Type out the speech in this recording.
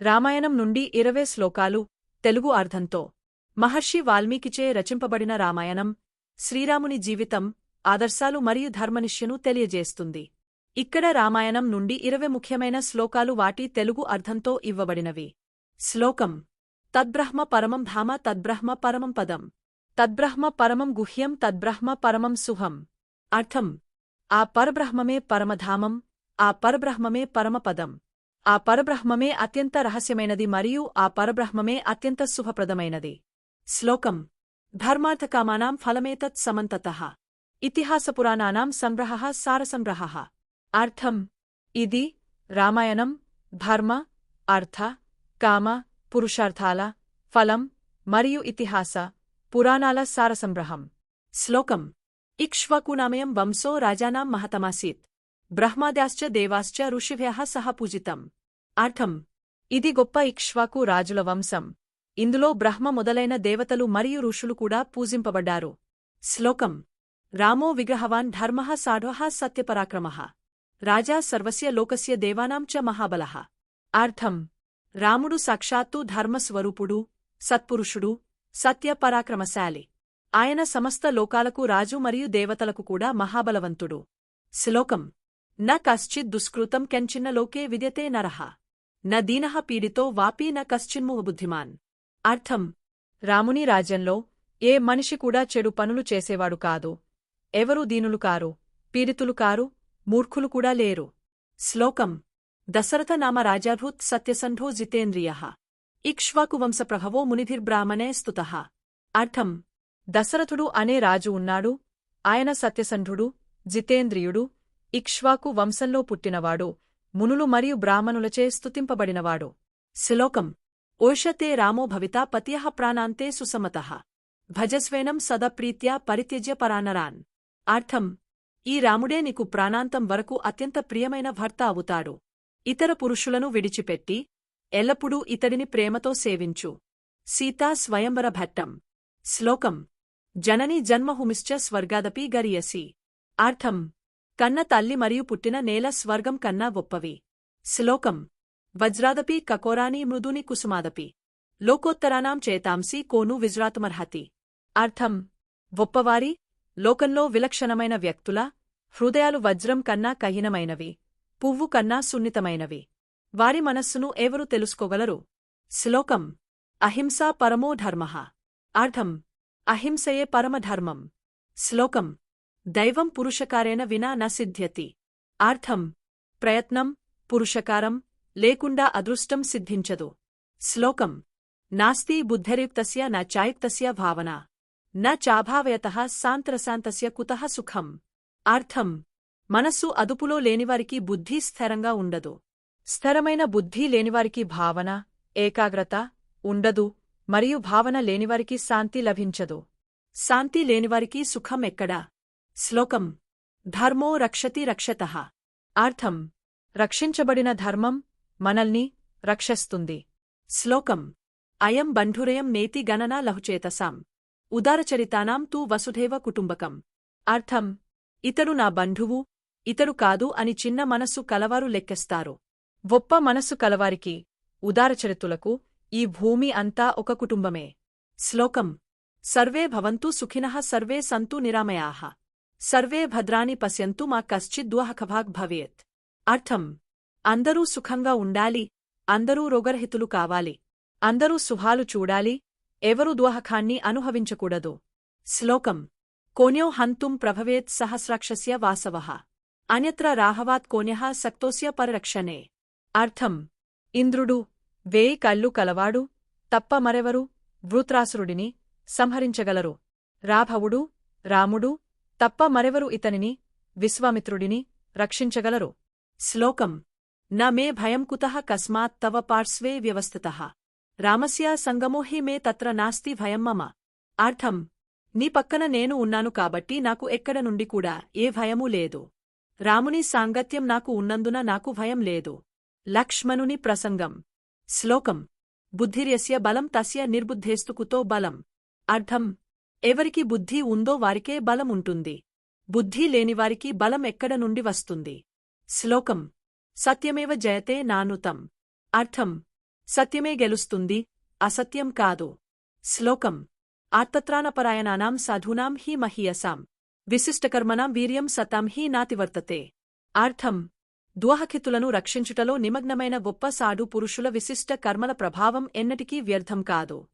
రామాయణం నుండి ఇరవై శ్లోకాలు తెలుగు అర్థంతో. మహర్షి వాల్మీకిచే రచింపబడిన రామాయణం శ్రీరాముని జీవితం ఆదర్శాలు మరియు ధర్మనిష్యను తెలియజేస్తుంది. ఇక్కడ రామాయణం నుండి ఇరవై ముఖ్యమైన శ్లోకాలు వాటి తెలుగు అర్థంతో ఇవ్వబడినవి. శ్లోకం తద్బ్రహ్మ పరమం ధామ తద్బ్రహ్మ పరమం పదం. తద్బ్రహ్మ పరమం గుహ్యం తద్బ్రహ్మ పరమం సుహం. అర్థం ఆ పరబ్రహ్మమే పరమధామం ఆ పరబ్రహ్మమే పరమపదం. ఆ పరబ్రహ్మమే అత్యంత రహస్యమైనది మరియు ఆ పరబ్రహ్మమే అత్యంత శుభప్రదమైనది. శ్లోకం. ధర్మార్థకామానాం ఫలమేతత్ సమంతత. ఇతిహాసపురాణానాం సంగ్రహ సారసంగ్రహ. అర్థం. ఇది రామాయణం ధర్మ అర్థ కామ పురుషార్థాల ఫలం మరియు ఇతిహాస పురాణాల సారసంగ్రహం. శ్లోకం. ఇక్ష్వాకునామయం వంశో రాజానాం మహతమాసీత్. బ్రహ్మాద్యాశ్చ దేవాశ్చ ఋషిభ్య సహ పూజితం. అర్థం. ఇది గొప్ప ఇక్ష్వాకు రాజుల వంశం. ఇందులో బ్రహ్మ మొదలైన దేవతలు మరియు ఋషులు కూడా పూజింపబడ్డారు. శ్లోకం. రామో విగ్రహవాన్ ధర్మ సాఢ్వः సత్యపరాక్రమ. రాజా సర్వస్య లోకస్య దేవానాం చ మహాబలః. అర్థం. రాముడు సాక్షాత్తు ధర్మస్వరూపుడు సత్పురుషుడు సత్యపరాక్రమశాలి. ఆయన సమస్త లోకాలకు రాజు మరియు దేవతలకు కూడా మహాబలవంతుడు. శ్లోకం. న కశ్చిద్ దుష్కృతం కెంచిన్న లోకే విద్యతే నరః. న దీనః పీడితో వాపీ న కశ్చిన్ముహ బుద్ధిమాన్. అర్థం. రాముని రాజ్యంలో ఏ మనిషి కూడా చెడు పనులు చేసేవాడు కాదు. ఎవరూ దీనులు కారు? పీడితులు కారు? మూర్ఖులు కూడా లేరు. శ్లోకం. దశరథ నామ రాజాభూత్ సత్యసంధో జితేంద్రియ. ఇక్ష్వాకువంశప్రభవో మునిధిర్బ్రాహ్మణే స్తుత. అర్థం. దశరథుడు అనే రాజు ఉన్నాడు. ఆయన సత్యసంధుడు జితేంద్రియుడు ఇక్ష్వాకు వంశంలో పుట్టినవాడు మునులు మరియు బ్రాహ్మణులచే స్తుతింపబడినవాడు. శ్లోకం. ఓషతే రామో భవితా పత్యః ప్రాణాంతే సుసమతః. భజస్వేనం సదప్రీత్యా పరిత్యజ్య పరానరాన్. అర్థం ఈ రాముడే నీకు ప్రాణాంతం వరకు అత్యంత ప్రియమైన భర్త అవుతాడు. ఇతర పురుషులను విడిచిపెట్టి ఎల్లప్పుడూ ఇతడిని ప్రేమతో సేవించు. సీతా స్వయంవర భట్టం. శ్లోకం. జనని జన్మహుమిశ్చ స్వర్గాదపి గరియసి. అర్థం కన్న తల్లి మరియు పుట్టిన నేల స్వర్గం కన్నా గొప్పవి. శ్లోకం. వజ్రాదపి కకోరాని మృదుని కుసుమాదపి. లోకోత్తరానాం చేతాంసి కోను విజ్రాతుమర్హతి. అర్థం. గొప్పవారి లోకంలో విలక్షణమైన వ్యక్తుల హృదయాలు వజ్రం కన్నా కహినమైనవి పువ్వు కన్నా సున్నితమైనవి. వారి మనస్సును ఎవరు తెలుసుకోగలరు? శ్లోకం. అహింసా పరమో ధర్మః. అర్థం. అహింసయే పరమధర్మం శ్లోకం. దైవం పురుషకారేణ వినా న ఆర్థం ప్రయత్నం పురుషకారం లేకుండా అదృష్టం సిద్ధించదు. శ్లోకం. నాస్తి బుద్ధిర్యుక్తస్య న చాయుక్తస్య భావన. న చాభావయత సాంత్రశాంతస్య కుతః సుఖం. అర్థం. మనస్సు అదుపులో లేనివారికి బుద్ధి స్థిరంగా ఉండదు. స్థిరమైన బుద్ధి లేనివారికి భావన ఏకాగ్రత ఉండదు మరియు భావన లేనివారికి శాంతి లభించదు. శాంతి లేనివారికి సుఖం ఎక్కడా? శ్లోకం. ధర్మో రక్షతి రక్షతః. అర్థం. రక్షించబడిన ధర్మం మనల్ని రక్షస్తుంది. శ్లోకం. అయం బంధురయం నేతి గణనా లహుచేతసాం. ఉదారచరితానాం తూ వసుధేవ కుటుంబకం. అర్థం. ఇతడు నా బంధువు ఇతడు కాదు అని చిన్న మనస్సు కలవారు లెక్కెస్తారు. గొప్ప మనస్సు కలవారికి ఉదారచరితులకు ఈ భూమి అంతా ఒక కుటుంబమే. శ్లోకం. సర్వే భవంతు సుఖినః సర్వే సంతు నిరామయాః. సర్వే భద్రాని పశ్యంతు మా కశ్చిద్దుహకభాగ్ భవేత్. అర్థం. అందరూ సుఖంగా ఉండాలి అందరూ రోగరహితులు కావాలి అందరూ సుహాలు చూడాలి ఎవరు దుహఖాన్ని అనుభవించకూడదు. శ్లోకం. కోన్యో హంతుం ప్రభవేత్ సహస్రాక్షస్య వాసవః. అన్యత్ర రాహవాత్ కోన్యః సక్తోస్య పరిరక్షణే. అర్థం. ఇంద్రుడు వేయి కళ్ళు కలవాడు తప్ప మరెవరు వృత్రాసురుడిని సంహరించగలరు. రాఘవుడు రాముడు తప్ప మరెవరు ఇతనిని విశ్వామిత్రుడిని రక్షించగలరు? శ్లోకం. న మే భయం కుతః కస్మాత్ తవ పార్శ్వే వ్యవస్థితః. రామస్య సంగమో హి మే తత్ర నాస్తి భయం మమ. అర్థం. నీ పక్కన నేను ఉన్నాను కాబట్టి నాకు ఎక్కడ నుండి కూడా ఏ భయమూ లేదు. రాముని సాంగత్యం నాకు ఉన్నందున నాకు భయం లేదు. లక్ష్మణుని ప్రసంగం. శ్లోకం. బుద్ధిర్యస్య బలం తస్య నిర్బుద్ధేస్తు కుతో బలం. అర్థం. ఎవరికి బుద్ధి ఉందో వారికే బలం ఉంటుంది. బుద్ధి లేనివారికి బలం ఎక్కడ నుండి వస్తుంది? శ్లోకం. సత్యమేవ జయతే నానుతం. అర్థం. సత్యమే గెలుస్తుంది అసత్యం కాదు. శ్లోకం. ఆర్తత్రాణపరాయణానాం సాధూనాం హి మహీయసాం. విశిష్టకర్మణాం వీర్యం సతాం హి నాతివర్తతే. అర్థం. ద్వాహకితులను రక్షించుటలో నిమగ్నమైన గొప్ప సాడు పురుషుల విశిష్ట కర్మల ప్రభావం ఎన్నటికీ వ్యర్థం కాదు.